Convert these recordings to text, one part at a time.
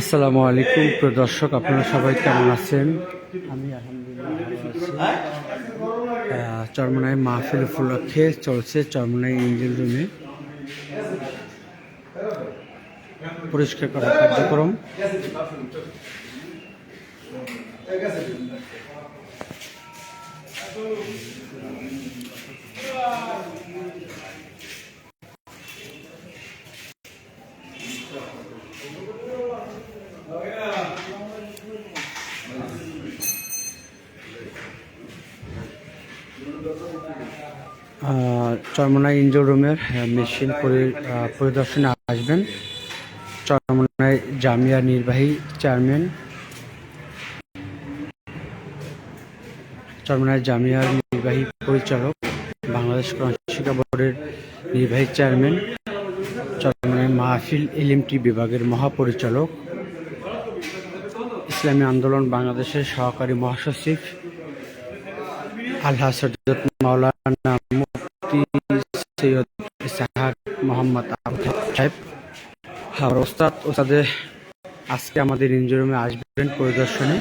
আসসালামু আলাইকুম প্রিয় দর্শক আপনারা সবাই কেমন আছেন? আমি আলহামদুলিল্লাহ চরমনায় মাহফিল উপলক্ষে চলছে চরমনায় ইঞ্জিন রুমে। পরিষ্কার করা কার্যক্রম। আহ, চরমনায় ইঞ্জিন রুমের মেশিন পরি- পরিদর্শনে আসবেন। চরমনায় জামিয়া নির্বাহী চেয়ারম্যান। চরমনায় জামিয়ার নির্বাহী পরিচালক বাংলাদেশ শিক্ষা বোর্ডের নির্বাহী চেয়ারম্যান। চরমনায় মাহফিল এলএমটি বিভাগের মহাপরিচালক। ইসলামী আন্দোলন বাংলাদেশের সহকারী মহাসচিব। আল্লাহ মাওলানা মুফতি সৈয়দ ইসাহাক মোহাম্মদ সাহেব। আর ওস্তাদ আজকে আমাদের ইঞ্জুরুমে আসবেন পরিদর্শনে।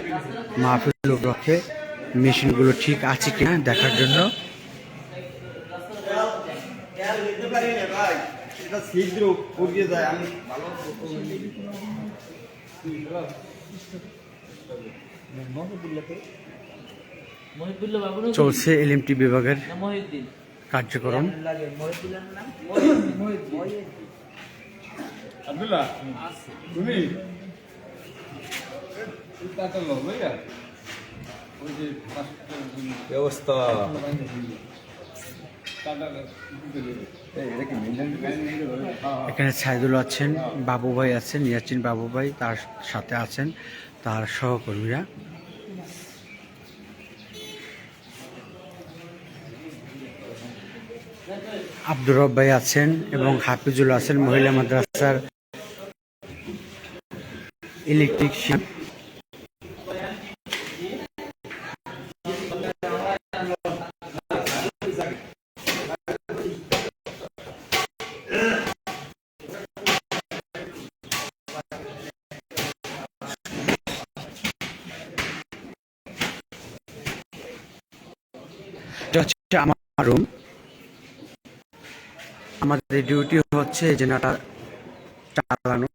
মাহফিল উপলক্ষে মেশিনগুলো ঠিক আছে কিনা দেখার জন্য। ভালো চলছে এলএমটি বিভাগের কার্যক্রম। আব্দুল্লাহ ব্যবস্থা এখানে সাইদুল আছেন বাবু ভাই আছেন ইয়াচিন বাবু ভাই তার সাথে আছেন তার সহকর্মীরা। আব্দুর রব ভাই আছেন এবং হাফিজুল আছেন মহিলা মাদ্রাসার হচ্ছে আমার রুম আমাদের ডিউটি হচ্ছে জেনাটা চালানো।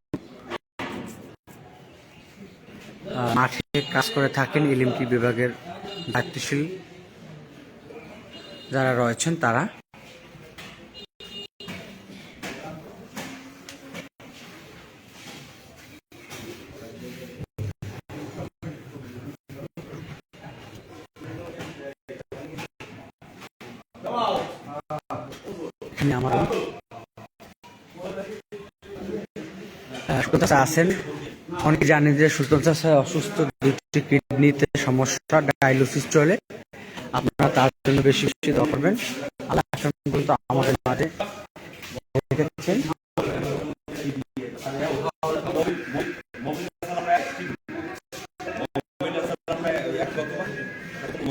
মাঠে কাজ করে থাকেন এলএমটি বিভাগের দায়িত্বশীল যারা রয়েছেন তারা। এখানে আমার আহ, সুলতান আছেন। অনেকে জানেন যে চাচা অসুস্থ দুটি কিডনিতে সমস্যা ডায়ালিসিস চলে। আপনারা তার জন্য বেশি বেশি দোয়া করবেন। আল্লাহ পর্যন্ত আমাদের মাঝে রেখেছেন।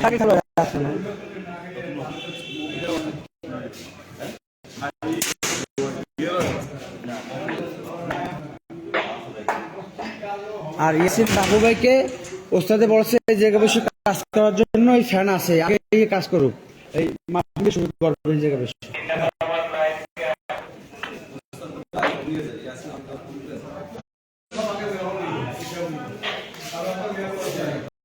তাকে খেলো আসুন আর ইয়াসিন বাবু ভাইকে ওস্তাদে বলছে জায়গা বসে কাজ করার জন্য এই ফ্যান আছে, আগে এই কাজ করুক। এই মাধ্যমে শুরু করবেন জায়গা বসে।